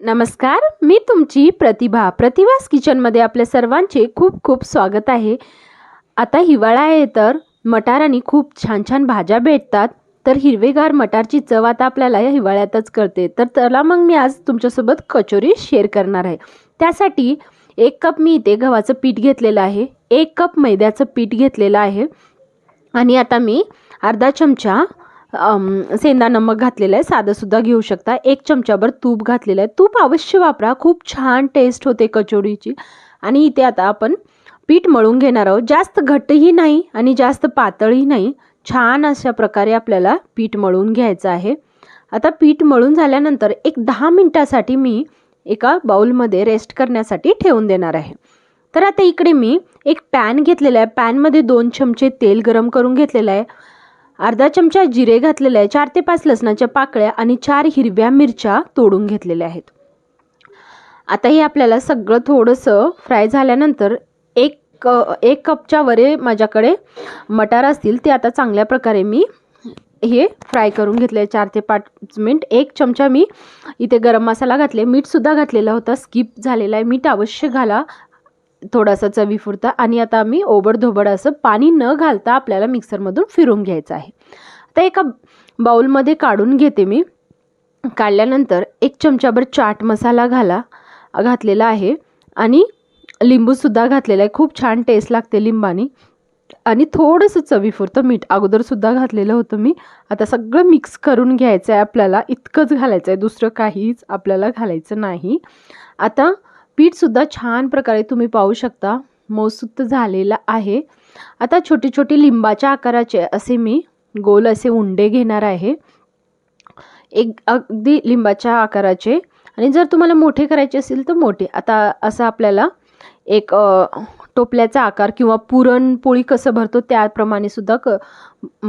नमस्कार मी तुमची प्रतिभा प्रतिभास किचनमध्ये आपल्या सर्वांचे खूप खूप स्वागत आहे. आता हिवाळा आहे तर मटार आणि खूप छान छान भाज्या भेटतात तर हिरवेगार मटारची चव आता आपल्याला या हिवाळ्यातच कळते. तर त्याला मग मी आज तुमच्यासोबत कचोरी शेअर करणार आहे. त्यासाठी एक कप मी इथे गव्हाचं पीठ घेतलेलं आहे एक कप मैद्याचं पीठ घेतलेलं आहे. आणि आता मी अर्धा चमचा सेंदा नमक घातलेलं आहे. साधंसुद्धा घेऊ शकता. एक चमचाभर तूप घातलेलं आहे. तूप अवश्य वापरा. खूप छान टेस्ट होते कचोरीची. आणि इथे आता आपण पीठ मळून घेणार आहोत. जास्त घट्टही नाही आणि जास्त पातळही नाही. छान अशा प्रकारे आपल्याला पीठ मळून घ्यायचं आहे. आता पीठ मळून झाल्यानंतर एक दहा मिनटासाठी मी एका बाउलमध्ये रेस्ट करण्यासाठी ठेवून देणार आहे. तर आता इकडे मी एक पॅन घेतलेला आहे. पॅनमध्ये दोन चमचे तेल गरम करून घेतलेलं आहे. अर्धा चमचा जिरे घातलेले आहे चार ते पाच लसणाच्या पाकळ्या आणि चार हिरव्या मिरच्या तोडून घेतलेल्या आहेत. आता हे आपल्याला सगळं थोडंसं फ्राय झाल्यानंतर एक एक कपच्या वरे माझ्याकडे मटार असतील ते आता चांगल्या प्रकारे मी हे फ्राय करून घेतले. चार ते पाच मिनिट एक चमचा मी इथे गरम मसाला घातले. मीठसुद्धा घातलेला होता. स्किप झालेला आहे. मीठ अवश्य घाला. थोडासा चवीपुरता आणि आता आम्ही ओबडधोबड असं पाणी न घालता आपल्याला मिक्सरमधून फिरून घ्यायचं आहे. आता एका बाउलमध्ये काढून घेते मी. काढल्यानंतर एक चमचाभर चाट मसाला घाला घातलेला आहे आणि लिंबूसुद्धा घातलेला आहे. खूप छान टेस्ट लागते लिंबानी. आणि थोडंसं चवीपुरतं मीठ. अगोदरसुद्धा घातलेलं होतं मी. आता सगळं मिक्स करून घ्यायचं आहे आपल्याला. इतकंच घालायचं आहे दुसरं काहीच आपल्याला घालायचं नाही. आता पीठसुद्धा छान प्रकारे तुम्ही पाहू शकता. मऊसूत झालेलं आहे. आता छोटी छोटी लिंबाच्या आकाराचे असे मी गोल असे उंडे घेणार आहे. एक अगदी लिंबाच्या आकाराचे. आणि जर तुम्हाला मोठे करायचे असेल तर मोठे. आता असं आपल्याला एक टोपल्याचा आकार किंवा पुरणपोळी कसं भरतो त्याप्रमाणे सुद्धा क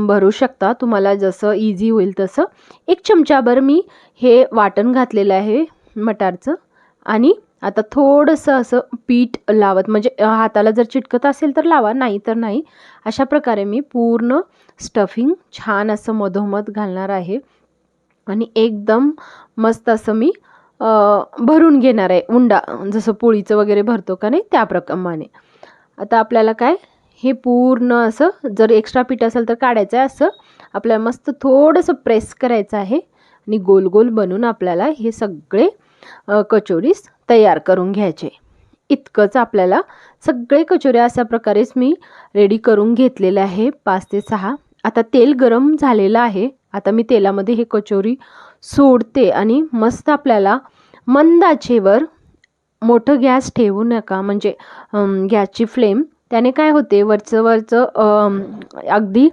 भरू शकता. तुम्हाला जसं इझी होईल तसं. एक चमचाभर मी हे वाटण घातलेलं आहे मटारचं. आणि आता थोडंसं असं पीठ लावत म्हणजे हाताला जर चिटकत असेल तर लावा नाही तर नाही. अशा प्रकारे मी पूर्ण स्टफिंग छान असं मधोमध घालणार आहे. आणि एकदम मस्त असं मी भरून घेणार आहे. उंडा जसं पोळीचं वगैरे भरतो का नाही त्याप्रमाणे आता आपल्याला काय हे पूर्ण असं जर एक्स्ट्रा पीठ असेल तर काढायचं आहे असं. आपल्याला मस्त थोडंसं प्रेस करायचं आहे. आणि गोल गोल बनवून आपल्याला हे सगळे कचोरीस तयार करून घ्यायचे. इतकंच आपल्याला सगळे कचोऱ्या अशा प्रकारेच मी रेडी करून घेतलेले आहे. पाच ते सहा. आता तेल गरम झालेलं आहे. आता मी तेलामध्ये हे कचोरी सोडते आणि मस्त आपल्याला मंद आचेवर मोठं गॅस ठेवू नका. म्हणजे गॅसची फ्लेम. त्याने काय होते? वरचं वरचं अगदी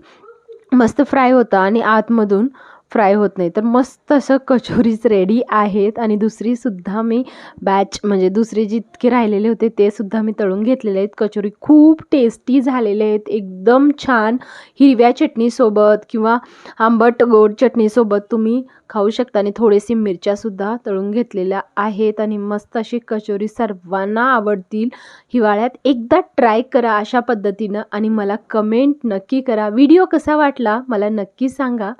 मस्त फ्राय होतं आणि आतमधून फ्राय होत नाही. तर मस्त असं कचोरीज रेडी आहेत आणि दुसरीसुद्धा मी बॅच म्हणजे दुसरे जितके राहिलेले होते ते सुद्धा मी तळून घेतलेले आहेत. कचोरी खूप टेस्टी झालेले आहेत. एकदम छान. हिरव्या चटणीसोबत किंवा आंबट गोड चटणीसोबत तुम्ही खाऊ शकता आणि थोडेसे मिरच्यासुद्धा तळून घेतलेल्या आहेत आणि मस्त अशी कचोरी सर्वांना आवडतील. हिवाळ्यात एकदा ट्राय करा अशा पद्धतीनं आणि मला कमेंट नक्की करा. व्हिडिओ कसा वाटला? मला नक्की सांगा.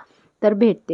तर भेटते.